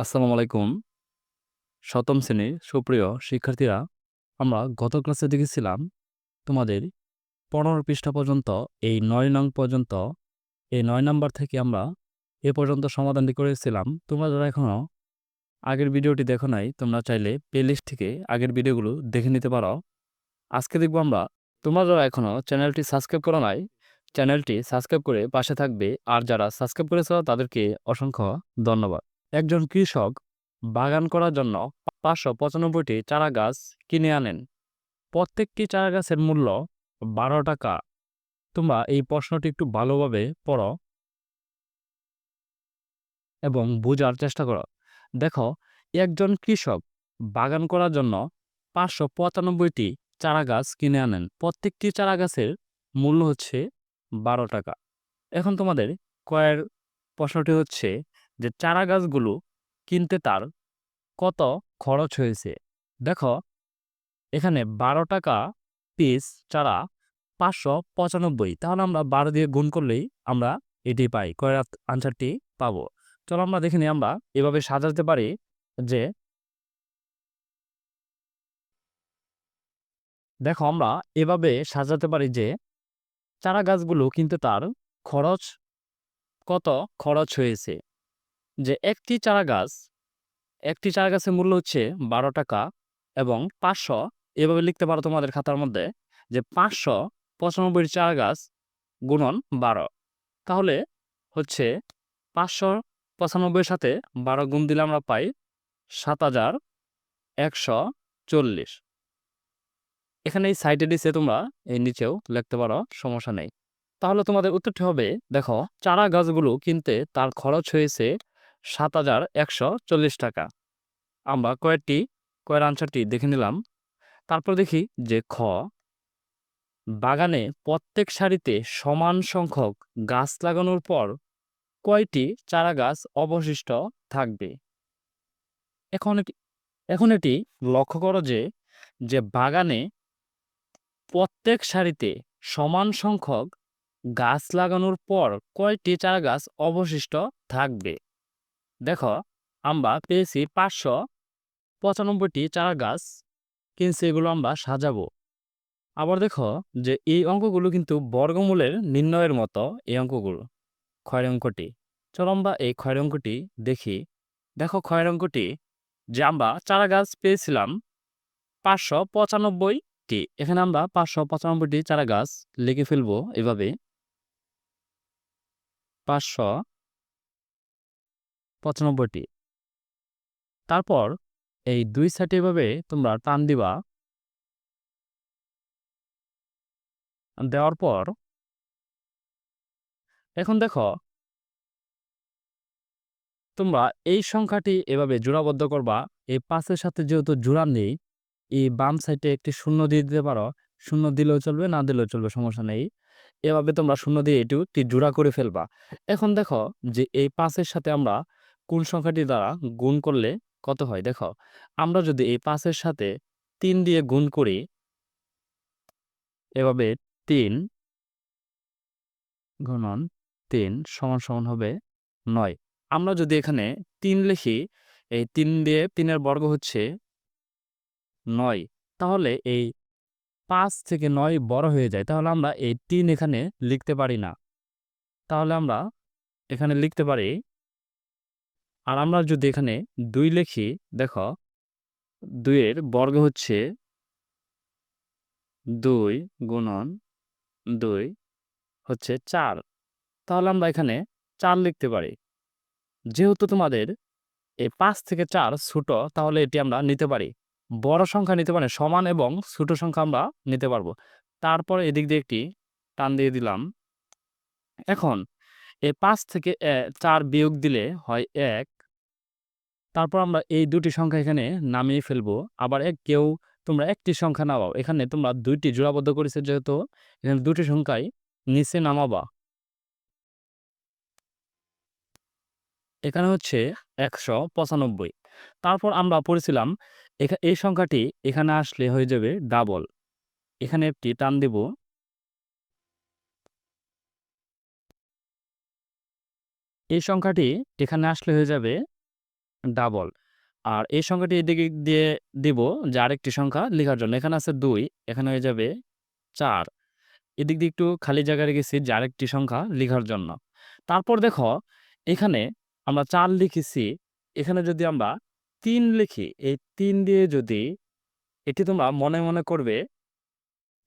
আসসালামু আলাইকুম। সপ্তম শ্রেণির সুপ্রিয় শিক্ষার্থীরা, আমরা গত ক্লাসে দেখেছিলাম তোমাদের ১৫ পৃষ্ঠা পর্যন্ত এই নয় নং পর্যন্ত এই নয় নাম্বার থেকে আমরা এ পর্যন্ত সমাধানটি করেছিলাম। তোমরা যারা এখনও আগের ভিডিওটি দেখো নাই, তোমরা চাইলে প্লেলিস্ট থেকে আগের ভিডিওগুলো দেখে নিতে পারো। আজকে দেখব আমরা তোমরা যারা এখনও চ্যানেলটি সাবস্ক্রাইব করো নাই, চ্যানেলটি সাবস্ক্রাইব করে পাশে থাকবে। আর যারা সাবস্ক্রাইব করেছ তাদেরকে অসংখ্য ধন্যবাদ। একজন কৃষক বাগান করার জন্য পাঁচশো পঁচানব্বইটি চারা গাছ কিনে আনেন। প্রত্যেকটি চারা গাছের মূল্য বারো টাকা। তোমরা এই প্রশ্নটি একটু ভালোভাবে পড়ো এবং বোঝার চেষ্টা করো। দেখো, একজন কৃষক বাগান করার জন্য পাঁচশো পঁচানব্বইটি চারা গাছ কিনে আনেন। প্রত্যেকটি চারা গাছের মূল্য হচ্ছে বারো টাকা। এখন তোমাদের কয়ের প্রশ্নটি হচ্ছে যে চারা গাছগুলো কিনতে তার কত খরচ হয়েছে। দেখো, এখানে বারো টাকা পিস চারা পাঁচশো পঁচানব্বই। তাহলে আমরা বারো দিয়ে গুণ করলেই আমরা এটি পাই। কয়ের আনসারটি পাবো। চলো আমরা দেখে আমরা এভাবে সাজাতে পারি যে দেখো, আমরা এভাবে সাজাতে পারি যে চারা গাছগুলো কিন্তু তার খরচ কত খরচ হয়েছে। যে একটি চারা গাছ একটি চারা গাছের মূল্য হচ্ছে বারো টাকা এবং পাঁচশো, এভাবে লিখতে পারো তোমাদের খাতার মধ্যে, যে পাঁচশো পঁচানব্বই চারা গাছ গুণন বারো। তাহলে হচ্ছে পাঁচশো পঁচানব্বইয়ের সাথে বারো গুণ দিলে আমরা পাই সাত হাজার একশো চল্লিশ। এখানে এই সাইডে দিছে তোমরা, এই নিচেও লিখতে পারো, সমস্যা নেই। তাহলে তোমাদের উত্তরটি হবে, দেখো চারা গাছগুলো কিনতে তার খরচ হয়েছে সাত হাজার একশো চল্লিশ টাকা। আমরা কয়েকটি, কয়ের আনসারটি দেখে নিলাম। তারপর দেখি যে খ, বাগানে প্রত্যেক সারিতে সমান সংখ্যক গাছ লাগানোর পর কয়টি চারা গাছ অবশিষ্ট থাকবে? এখন এখন এটি লক্ষ্য করো যে যে বাগানে প্রত্যেক সারিতে সমান সংখ্যক গাছ লাগানোর পর কয়টি চারা গাছ অবশিষ্ট থাকবে? দেখো আমরা পেয়েছি পাঁচশো পঁচানব্বইটি চারা গাছ কিন্তু এগুলো আমরা সাজাবো। আবার দেখো যে এই অঙ্কগুলো কিন্তু বর্গমূলের নির্ণয়ের মতো, এই অঙ্কগুলো, ক্ষয়ের অঙ্কটি। চলো আমরা এই ক্ষয়ের অঙ্কটি দেখি। দেখো ক্ষয়ের অঙ্কটি, যে আমরা চারা গাছ পেয়েছিলাম পাঁচশো পঁচানব্বইটি, এখানে আমরা পাঁচশো পঁচানব্বইটি চারা গাছ লিখে ফেলব এভাবে। পাঁচশো পঁচানব্বইটি। তারপর এই দুই সাইডে এভাবে তোমরা টান দিবা। দেওয়ার পর এখন দেখো, তোমরা এই সংখ্যাটি এভাবে জোড়াবদ্ধ করবা। এই পাঁচের সাথে যেহেতু জোড়া নেই, এই বাম সাইডে একটি শূন্য দিয়ে দিতে পারো। শূন্য দিলেও চলবে, না দিলেও চলবে, সমস্যা নেই। এভাবে তোমরা শূন্য দিয়ে এটি একটি জোড়া করে ফেলবা। এখন দেখো যে এই পাঁচের সাথে আমরা কোন সংখ্যাটি দ্বারা গুণ করলে কত হয়? দেখো, আমরা যদি এই পাঁচের সাথে তিন দিয়ে গুণ করি, এভাবে তিন গুণন তিন সমান সমান হবে নয়। আমরা যদি এখানে তিন লিখি, এই তিন দিয়ে তিনের বর্গ হচ্ছে নয়, তাহলে এই পাঁচ থেকে নয় বড় হয়ে যায়। তাহলে আমরা এই তিন এখানে লিখতে পারি না। তাহলে আমরা এখানে লিখতে পারি আর আমরা যদি এখানে দুই লিখি, দেখো, দুইয়ের বর্গ হচ্ছে দুই গুণন দুই হচ্ছে চার। তাহলে আমরা এখানে চার লিখতে পারি। যেহেতু তোমাদের এই পাঁচ থেকে চার ছোট, তাহলে এটি আমরা নিতে পারি। বড় সংখ্যা নিতে পারি সমান এবং ছোট সংখ্যা আমরা নিতে পারব। তারপর এদিক দিয়ে একটি টান দিয়ে দিলাম। এখন এই পাঁচ থেকে চার বিয়োগ দিলে হয় এক। তারপর আমরা এই দুটি সংখ্যা এখানে নামিয়ে ফেলব। আবার এক কেউ তোমরা একটি সংখ্যা নামাও। এখানে তোমরা দুইটি জোড়াবদ্ধ করেছে যেহেতু, এখানে দুটি সংখ্যাই নিচে নামাবা। এখানে হচ্ছে একশো পঁচানব্বই। তারপর আমরা পড়েছিলাম এই সংখ্যাটি এখানে আসলে হয়ে যাবে ডাবল এখানে একটি টান দেব। এই সংখ্যাটি এখানে আসলে হয়ে যাবে ডাবল আর এই সংখ্যাটি এদিকে দিয়ে দিব যে আরেকটি সংখ্যা লেখার জন্য। এখানে আছে দুই, এখানে হয়ে যাবে চার। এদিক দিয়ে একটু খালি জায়গা রেখেছি যে আরেকটি সংখ্যা লেখার জন্য। তারপর দেখো, এখানে আমরা চার লিখেছি। এখানে যদি আমরা তিন লিখি, এই তিন দিয়ে যদি এটি তোমরা মনে মনে করবে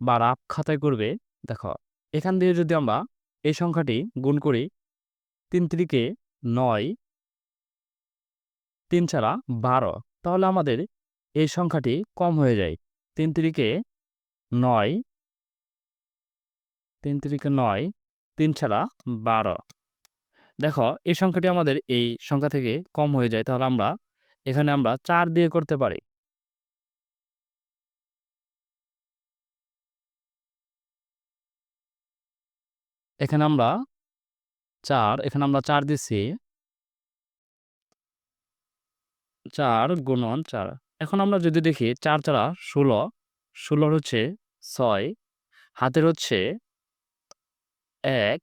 বা রাফ খাতায় করবে, দেখো, এখান দিয়ে যদি আমরা এই সংখ্যাটি গুণ করি তিন তিরিকে নয়, তিন ছাড়া বারো। তাহলে আমাদের এই সংখ্যাটি কম হয়ে যায়। তিন তিরিকে নয়, তিন তিরিকে নয়, তিন ছাড়া বারো। দেখো, এই সংখ্যাটি আমাদের এই সংখ্যা থেকে কম হয়ে যায়। তাহলে আমরা, এখানে আমরা চার দিয়ে করতে পারি। এখানে আমরা চার, এখানে আমরা চার দিচ্ছি চার গুণন চার। এখন আমরা যদি দেখি চার চারা ষোলো, ষোলোর হচ্ছে ছয়, হাতের হচ্ছে এক।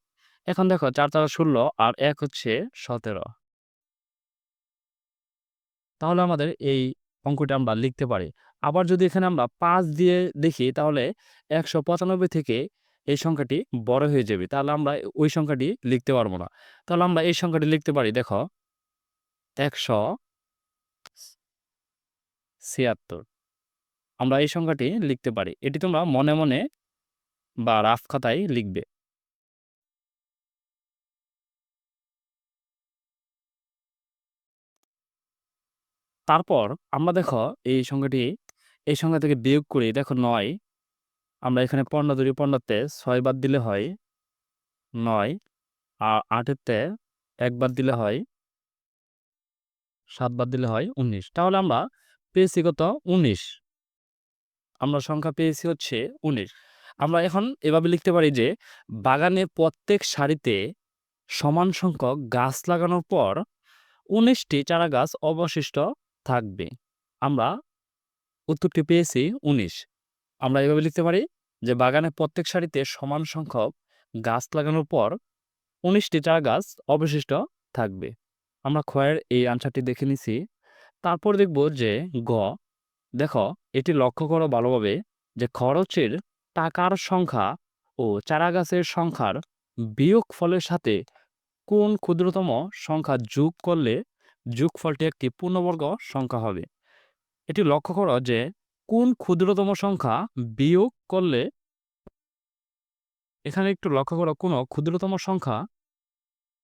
এখন দেখো চার চারা ষোলো আর এক হচ্ছে সতেরো। তাহলে আমাদের এই অঙ্কটা আমরা লিখতে পারি। আবার যদি এখানে আমরা পাঁচ দিয়ে দেখি তাহলে একশো পঁচানব্বই থেকে এই সংখ্যাটি বড় হয়ে যাবে, তাহলে আমরা ওই সংখ্যাটি লিখতে পারব না। তাহলে আমরা এই সংখ্যাটি লিখতে পারি, দেখো, একশো ছিয়াত্তর। আমরা এই সংখ্যাটি লিখতে পারি, এটি তোমরা মনে মনে বা রাফ খাতায় লিখবে। তারপর আমরা দেখো, এই সংখ্যাটি, এই সংখ্যা থেকে বিয়োগ করি, দেখো, নয় আমরা এখানে পণ্য দুই পণ্যতে ছয় বাদ দিলে হয় নয় আর আটেরতে এক বাদ দিলে হয় সাত বাদ দিলে হয় উনিশ। তাহলে আমরা পেয়েছি কত? উনিশ। আমরা সংখ্যা পেয়েছি হচ্ছে উনিশ। আমরা এখন এভাবে লিখতে পারি যে বাগানে প্রত্যেক সারিতে সমান সংখ্যক গাছ লাগানোর পর উনিশটি চারা গাছ অবশিষ্ট থাকবে। আমরা উত্তরটি পেয়েছি উনিশ। আমরা এভাবে লিখতে পারি যে বাগানে প্রত্যেক সারিতে সমান সংখ্যক গাছ লাগানোর পর উনিশটি চারা গাছ অবশিষ্ট থাকবে। আমরা ক্ষয়ের এই আনসারটি দেখে নিছি। তারপর দেখব যে গ, দেখো, এটি লক্ষ্য করো ভালোভাবে যে খরচের টাকার সংখ্যা ও চারা গাছের সংখ্যার বিয়োগ ফলের সাথে কোন ক্ষুদ্রতম সংখ্যা যোগ করলে যোগফলটি একটি পূর্ণবর্গ সংখ্যা হবে। এটি লক্ষ্য করো যে কোন ক্ষুদ্রতম সংখ্যা বিয়োগ করলে, এখানে একটু লক্ষ্য করো, কোনো ক্ষুদ্রতম সংখ্যা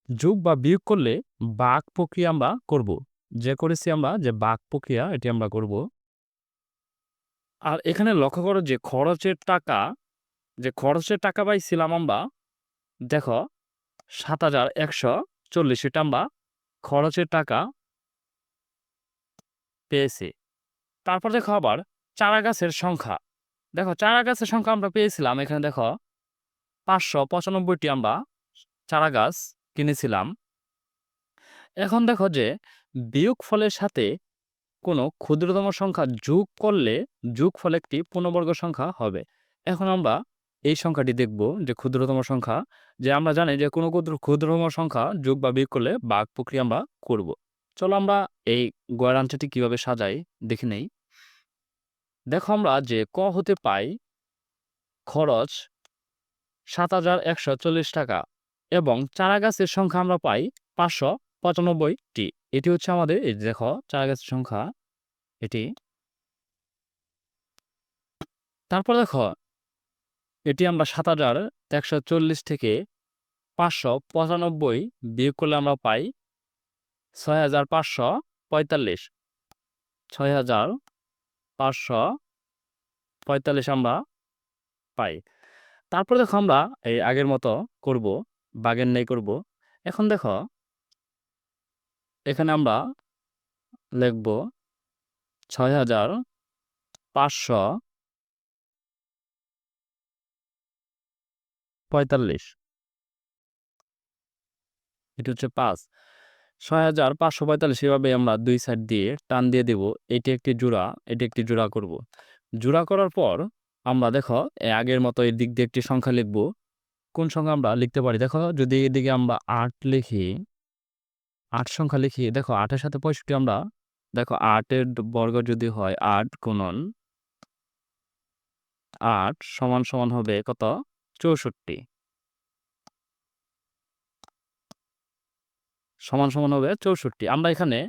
যোগ বা বিয়োগ করলে বাক প্রক্রিয়া আমরা করব। যে করেছি আমরা যে বাক প্রক্রিয়া, এটি আমরা করব। আর এখানে লক্ষ্য করো যে খরচের টাকা, যে খরচের টাকা পাইছিলাম আমরা, দেখো, সাত হাজার একশো চল্লিশ, এটা আমরা খরচের টাকা পেয়েছি। তারপর দেখো আবার চারা গাছের সংখ্যা। দেখো চারা গাছের সংখ্যা আমরা পেয়েছিলাম এখানে দেখো, পাঁচশো পঁচানব্বইটি আমরা চারা গাছ কিনেছিলাম। এখন দেখো যে বিয়োগ ফলের সাথে কোনো ক্ষুদ্রতম সংখ্যা যোগ করলে যোগ ফল একটি পূর্ণবর্গ সংখ্যা হবে। এখন আমরা এই সংখ্যাটি দেখব যে ক্ষুদ্রতম সংখ্যা, যে আমরা জানি যে কোনো ক্ষুদ্র, ক্ষুদ্রতম সংখ্যা যোগ বা বিয়োগ করলে বাঘ প্রক্রিয়া আমরা করব। চলো আমরা এই গয়ের আনসারটি কীভাবে সাজাই, দেখে নেই। দেখো আমরা যে ক হতে পাই, খরচ সাত হাজার একশো চল্লিশ টাকা এবং চারা গাছের সংখ্যা আমরা পাই পাঁচশো পঁচানব্বইটি। এটি হচ্ছে আমাদের, এই দেখো চারা গাছের সংখ্যা এটি। তারপর দেখো, এটি আমরা সাত হাজার একশো চল্লিশ থেকে পাঁচশো পঁচানব্বই বিয়োগ করলে আমরা পাই ছয় হাজার পাঁচশো পঁয়তাল্লিশ। ছয় হাজার পাঁচশো পঁয়তাল্লিশ আমরা পাই। তারপর দেখো আমরা এই আগের মতো করব, বাগের নেই করব। এখন দেখো, এখানে আমরা লিখব ছয় হাজার পাঁচশো পঁয়তাল্লিশ। এটি হচ্ছে পাঁচ। ছয় হাজার পাঁচশো পঁয়তাল্লিশ এভাবে আমরা দুই সাইড দিয়ে টান দিয়ে দেব। এটি একটি জোড়া, এটি একটি জোড়া করব। জোড়া করার পর আমরা দেখো আগের মতো এর দিক দিয়ে একটি সংখ্যা লিখব। কোন সংখ্যা আমরা লিখতে পারি? দেখো, যদি এদিকে আমরা আট লিখি, আট সংখ্যা লিখি, দেখো, আটের সাথে পঁয়ষট্টি আমরা, দেখো, আটের বর্গ যদি হয় আট গুণন আট সমান সমান হবে কত? চৌষট্টি। সমান সমান হবে চৌষট্টি। আমরা এখানে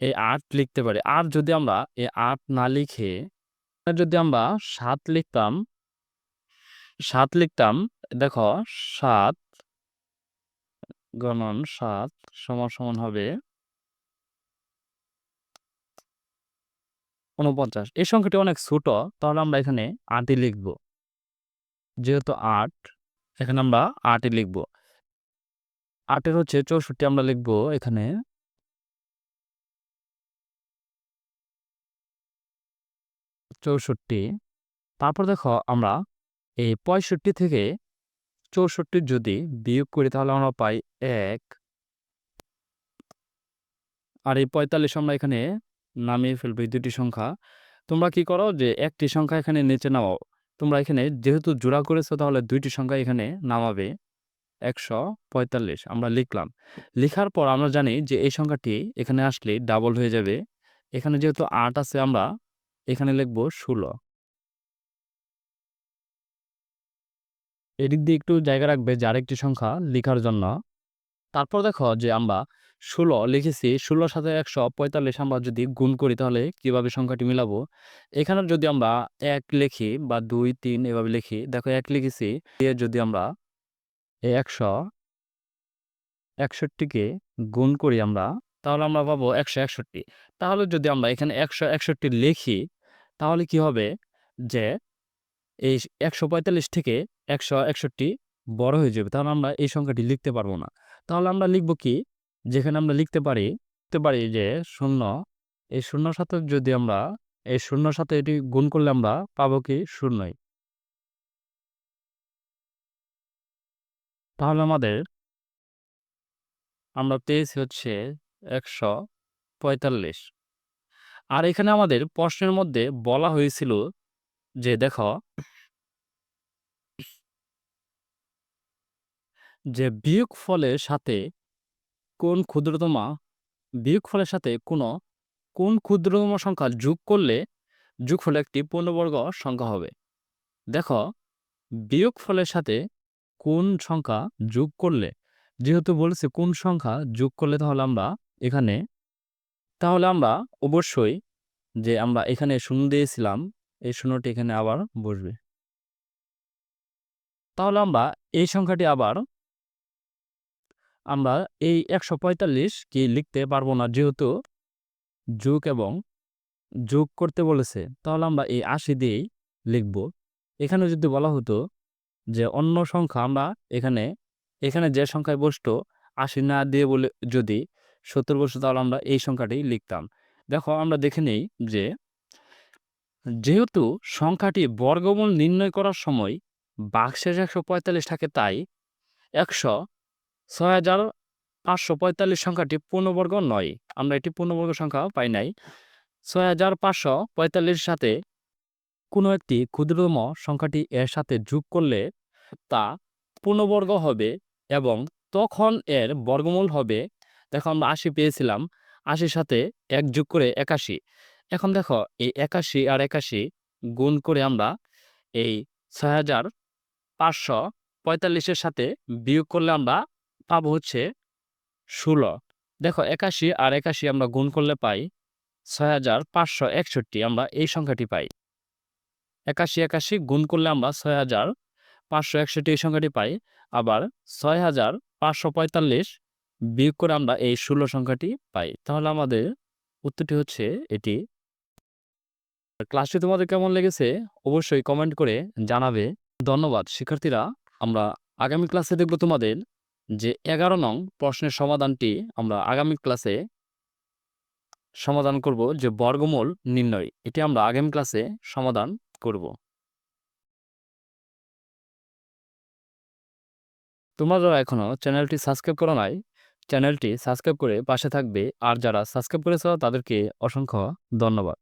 এই আট লিখতে পারি। আর যদি আমরা এই আট না লিখে যদি আমরা সাত লিখতাম সাত লিখতাম, দেখো সাত গণন সাত সমান সমান হবে উনপঞ্চাশ এই সংখ্যাটি অনেক ছোট, তাহলে আমরা এখানে আটই লিখব। যেহেতু আট, এখানে আমরা আটই লিখব। আটের হচ্ছে চৌষট্টি আমরা লিখব এখানে। চৌষট্টি। তারপর দেখো আমরা এই পঁয়ষট্টি থেকে চৌষট্টি যদি বিয়োগ করি তাহলে আমরা পাই এক। আর এই পঁয়তাল্লিশ আমরা এখানে নামিয়ে ফেলব এই দুটি সংখ্যা। তোমরা কি করো যে একটি সংখ্যা এখানে নিচে নামাও। তোমরা এখানে যেহেতু জোড়া করেছ তাহলে দুইটি সংখ্যা এখানে নামাবে। একশো পঁয়তাল্লিশ আমরা লিখলাম। লেখার পর আমরা জানি যে এই সংখ্যাটি এখানে আসলে ডাবল হয়ে যাবে। এখানে যেহেতু আট আছে আমরা এখানে লিখব ষোলো। এদিক দিয়ে একটু জায়গা রাখবে যে আরেকটি সংখ্যা লেখার জন্য। তারপর দেখো যে আমরা ষোলো লিখেছি, ষোলোর সাথে একশো পঁয়তাল্লিশ আমরা যদি গুণ করি তাহলে কীভাবে সংখ্যাটি মিলাবো? এখানে যদি আমরা এক লিখি বা দুই, তিন এভাবে লিখি, দেখো এক লিখেছি, দিয়ে যদি আমরা এই একশো, একষট্টিকে গুণ করি আমরা, তাহলে আমরা পাবো একশো একষট্টি। তাহলে যদি আমরা এখানে একশো একষট্টি লিখি, তাহলে কি হবে? যে এই একশো পঁয়তাল্লিশ থেকে একশো একষট্টি বড় হয়ে যাবে, তাহলে আমরা এই সংখ্যাটি লিখতে পারব না। তাহলে আমরা লিখব কি? যেখানে আমরা লিখতে পারি লিখতে পারি যে শূন্য, এই শূন্যর সাথে যদি আমরা, এই শূন্যর সাথে এটি গুণ করলে আমরা পাবো কি? শূন্যই। তাহলে আমাদের আমরা পেয়েছি হচ্ছে একশো পঁয়তাল্লিশ। আর এখানে আমাদের প্রশ্নের মধ্যে বলা হয়েছিল যে দেখো যে বিয়োগ ফলের সাথে কোন ক্ষুদ্রতমা বিয়োগ ফলের সাথে কোনো, কোন ক্ষুদ্রতম সংখ্যা যোগ করলে যোগফল একটি পূর্ণবর্গ সংখ্যা হবে? দেখো বিয়োগ ফলের সাথে কোন সংখ্যা যোগ করলে, যেহেতু বলেছে কোন সংখ্যা যোগ করলে তাহলে আমরা এখানে, তাহলে আমরা অবশ্যই যে আমরা এখানে শূন্য দিয়েছিলাম, এই শূন্যটি এখানে আবার বসবে। তাহলে আমরা এই সংখ্যাটি আবার, আমরা এই একশো পঁয়তাল্লিশ কি লিখতে পারব না, যেহেতু যোগ এবং যোগ করতে বলেছে, তাহলে আমরা এই আশি দিয়েই লিখব। এখানে যদি বলা হতো যে অন্য সংখ্যা আমরা এখানে এখানে যে সংখ্যায় বসতো, আশি না দিয়ে বলে যদি সত্তর বসতো, তাহলে আমরা এই সংখ্যাটি লিখতাম। দেখো আমরা দেখে নেই যে যেহেতু সংখ্যাটি বর্গমূল নির্ণয় করার সময় বাক্সের একশো পঁয়তাল্লিশ থাকে তাই একশো ছয় হাজার পাঁচশো পঁয়তাল্লিশ সংখ্যাটি পূর্ণবর্গ নয়। আমরা এটি পূর্ণবর্গ সংখ্যা পাই নাই। ছয় হাজার পাঁচশো পঁয়তাল্লিশের সাথে কোনো একটি ক্ষুদ্রতম সংখ্যাটি এর সাথে যোগ করলে তা পূর্ণবর্গ হবে এবং তখন এর বর্গমূল হবে, দেখো আমরা আশি পেয়েছিলাম, আশির সাথে এক যোগ করে একাশি। এখন দেখো, এই একাশি আর একাশি গুণ করে আমরা এই ছয় হাজার পাঁচশো পঁয়তাল্লিশের সাথে বিয়োগ করলে আমরা পাবো হচ্ছে ষোলো। দেখো, একাশি আর একাশি আমরা গুণ করলে পাই ছয় হাজার পাঁচশো একষট্টি, আমরা এই সংখ্যাটি পাই। একাশি একাশি গুণ করলে আমরা ছয় হাজার পাঁচশো একষট্টি এই সংখ্যাটি পাই। আবার ছয় হাজার পাঁচশো পঁয়তাল্লিশ বিয়োগ করে আমরা এই ষোলো সংখ্যাটি পাই। তাহলে আমাদের উত্তরটি হচ্ছে এটি। ক্লাসটি তোমাদের কেমন লেগেছে অবশ্যই কমেন্ট করে জানাবে। ধন্যবাদ। শিক্ষার্থীরা, আমরা আগামী ক্লাসে দেখব তোমাদের যে এগারো নং প্রশ্নের সমাধানটি আমরা আগামী ক্লাসে সমাধান করব যে বর্গমূল নির্ণয়। এটি আমরা আগামী ক্লাসে সমাধান করব। তোমরা এখনও চ্যানেলটি সাবস্ক্রাইব করো নাই, চ্যানেলটি সাবস্ক্রাইব করে পাশে থাকবে। আর যারা সাবস্ক্রাইব করেছ তাদেরকে অসংখ্য ধন্যবাদ।